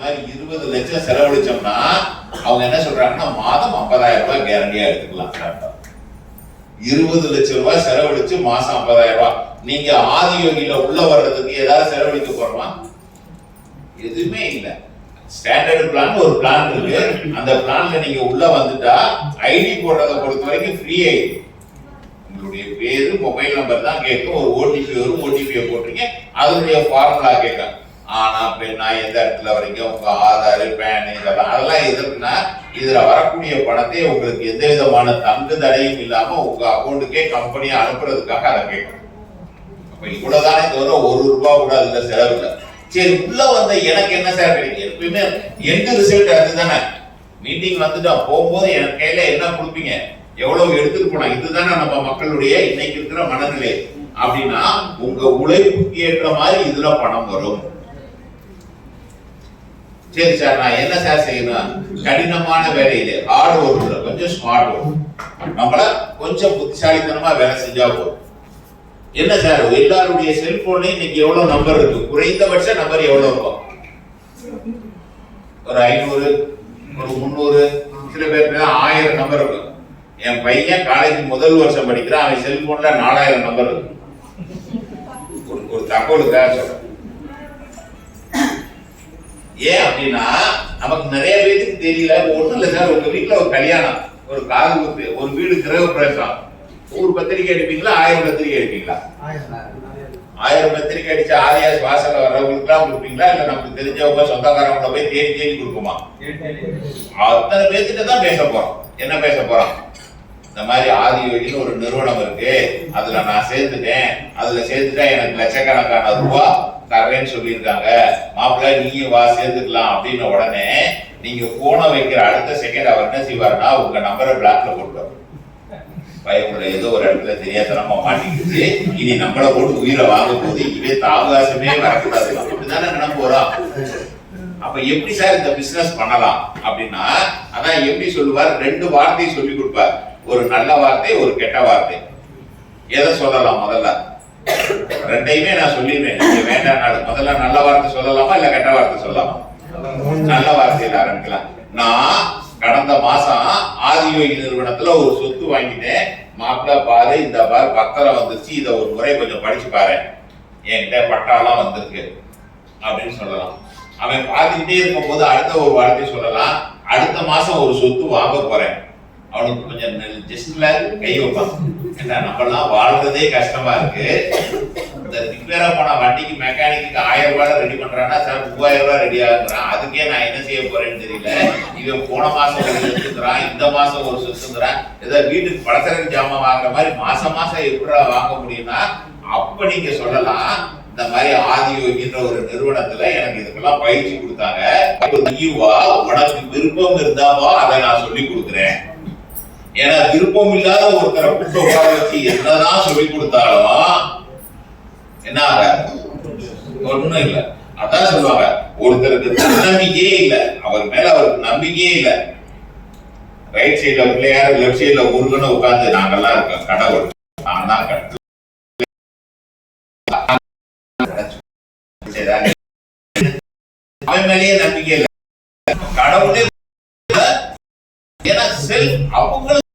மாதிரி இருபது லட்சம் செலவழிச்சோம்னா அவங்க என்ன சொல்றாங்கன்னா மாதம் 50000 ரூபாய் கேரண்டியா எடுத்துக்கலாம். இருபது லட்சம் ரூபாய் செலவழிச்சு மாசம் 50000 ரூபாய். நீங்க ஆதியோகியில உள்ள வர்றதுக்கு ஏதாவது செலவழிக்க போறோமா? எதுவுமே இல்லை. ஸ்டாண்டர்ட் பிளான் ஒரு பிளான் இருக்கு. அந்த பிளான்ல நீங்க உள்ள வந்துட்டா ஐடி போடுறத பொறுத்த வரைக்கும் ஃப்ரீ ஆயிடும் உங்களுடைய பேரு மொபைல் நம்பர் தான் கேட்கும். ஒரு ஓடிபி வரும் ஓடிபியை போட்டுருங்க அதனுடைய ஃபார்முலா கேட்கும் ஆனா பெண்ணா எந்த இடத்துல வரைக்கும் உங்க ஆதார் பேன் இதெல்லாம் அதெல்லாம் எதுக்குன்னா இதுல வரக்கூடிய பணத்தை உங்களுக்கு எந்த விதமான தங்கு தடையும் இல்லாம உங்க அக்கௌண்ட்டுக்கே கம்பெனியை அனுப்புறதுக்காக அதை கேட்கும். அப்ப இவ்வளவுதானே தவிர ஒரு ரூபாய் கூட அதுல செலவு இல்லை. சரி உள்ள வந்த எனக்கு என்ன சார் கிடைக்கும்? எப்பயுமே எந்த ரிசல்ட் அதுதானே. மீட்டிங் வந்துட்டோம் போகும்போது எனக்கு கையில என்ன கொடுப்பீங்க? எவ்வளவு எடுத்துட்டு போனா இதுதானே நம்ம மக்களுடைய இன்னைக்கு இருக்கிற மனநிலை. அப்படின்னா உங்க உழைப்புக்கு ஏற்ற மாதிரி இதுல பணம் வரும். சரி சார் நான் என்ன சார் செய்யணும் கடினமான வேலையில ஹார்ட் ஒர்க்ல கொஞ்சம் ஸ்மார்ட் ஒர்க் நம்மள கொஞ்சம் புத்திசாலித்தனமா வேலை செஞ்சா போதும். என்ன சார் எல்லாருடைய செல்போன்லயும் இன்னைக்கு எவ்வளவு நம்பர் இருக்கு? குறைந்தபட்ச நம்பர் எவ்வளவு இருக்கும்? ஒரு ஐநூறு ஒரு முந்நூறு சில பேருக்கு ஆயிரம் நம்பர் இருக்கும் என் பையன் காலேஜ் முதல் வருஷம் படிக்கிறான் அவன் செல்போன்ல நாலாயிரம் நம்பர் இருக்கு. ஒரு ஒரு தகவலுக்காக சொல்றேன். ஏன் அப்படின்னா நமக்கு நிறைய பேருக்கு தெரியல ஒண்ணும் இல்ல சார் உங்க வீட்டுல ஒரு கல்யாணம் ஒரு காது குத்து ஒரு வீடு கிரக பிரவேசம் ஒரு பத்திரிக்கை அடிப்பீங்களா ஆயிரம் பத்திரிக்கை அடிப்பீங்களா ஆயிரம். பத்திரிக்கை அடிச்சு ஆதியாஸ் வாசல்ல வர்றவங்களுக்குலாம் கொடுப்பீங்களா இல்ல நமக்கு தெரிஞ்சவங்க சொந்தக்காரவங்கள போய் தேடி தேடி கொடுக்குமா? அத்தனை பேர்கிட்ட தான் பேச போறோம். என்ன பேச போறோம்? இந்த மாதிரி ஆதியோகின்னு ஒரு நிறுவனம் இருக்கு. அதுல நான் சேர்ந்துட்டேன். அதுல சேர்த்துட்டா எனக்கு லட்சக்கணக்கான ரூபா தர்றேன்னு சொல்லியிருக்காங்க. மாப்பிள்ளை நீயும் வா சேர்ந்துக்கலாம் அப்படின்ன உடனே நீங்க போனை வைக்கிற அடுத்த செகண்ட் அவர் என்ன செய்வாருன்னா உங்க நம்பரை பிளாக்ல போட்டுருவாரு பயமுள்ள ஏதோ ஒரு இடத்துல தெரியாதனமா மாட்டிக்கிட்டு இனி நம்மளை போட்டு உயிரை வாங்க போது இனிமே தாவகாசமே வரக்கூடாது. அப்படிதானே நினைப்பு வரும் அப்ப எப்படி சார் இந்த பிசினஸ் பண்ணலாம் அப்படின்னா அதான் எப்படி சொல்லுவார்? ரெண்டு வார்த்தையும் சொல்லி கொடுப்பார். ஒரு நல்ல வார்த்தை ஒரு கெட்ட வார்த்தை. எதை சொல்லலாம் முதல்ல? ரெண்டையுமே நான் சொல்லிடுவேன். நீங்க வேண்டாம் முதல்ல நல்ல வார்த்தை சொல்லலாமா இல்ல கெட்ட வார்த்தை சொல்லலாமா? நல்ல வார்த்தையில ஆரம்பிக்கலாம். நான் கடந்த மாசம் ஆதியோகி நிறுவனத்துல ஒரு சொத்து வாங்கிட்டேன். மாப்பிள்ள பாரு இந்த பாரு பத்திரம் வந்துருச்சு இதை ஒரு முறை கொஞ்சம் படிச்சு பாரு. என்கிட்ட பட்டாலாம் வந்திருக்கு. அப்படின்னு சொல்லலாம். அவன் பார்த்துக்கிட்டே இருக்கும்போது அடுத்த ஒரு வார்த்தை சொல்லலாம். அடுத்த மாசம் ஒரு சொத்து வாங்க போறேன். அவனுக்கு கொஞ்சம் ஜஸ்ட்ல கை வைப்பான். ஏன்னா நம்மலாம் வாழ்றதே கஷ்டமா இருக்கு. இந்த ரிப்பேரா போன வண்டிக்கு மெக்கானிக்கு ஆயிரம் ரூபாய் ரெடி பண்றான்னா சார் மூவாயிரம் ரூபாய் ரெடி ஆகுறான் அதுக்கே நான் என்ன செய்ய போறேன்னு தெரியல. இவன் போன மாசம் ஒரு சுத்துறான் இந்த மாசம் ஒரு சுத்துறான் ஏதோ வீட்டுக்கு பலசரக்கு ஜாமான் வாங்குற மாதிரி மாசம் மாசம் எப்படி வாங்க முடியும்னா அப்ப நீங்க சொல்லலாம் இந்த மாதிரி ஆதியோகின்ற ஒரு நிறுவனத்துல எனக்கு இதுக்கெல்லாம் பயிற்சி கொடுத்தாங்க. நீவா உனக்கு விருப்பம் இருந்தாவா அதை நான் சொல்லி கொடுக்குறேன். ஏன்னா விருப்பம் இல்லாத ஒருத்தரை கூட்ட உட்கார வச்சு என்னதான் சொல்லி கொடுத்தாலும் என்ன ஆக ஒண்ணும் இல்ல. அதான் சொல்லுவாங்க ஒருத்தருக்கு தன்னம்பிக்கையே இல்ல. அவர் மேல அவருக்கு நம்பிக்கையே இல்ல. ரைட் சைடுல பிள்ளையார் லெஃப்ட் சைடுல முருகன்னு உட்கார்ந்து நாங்கெல்லாம் இருக்கோம் கடவுள். நான் தான் கடவுள். அவன் மேலேயே நம்பிக்கை இல்ல. கடவுளே ஏன்னா செல் அவங்களும்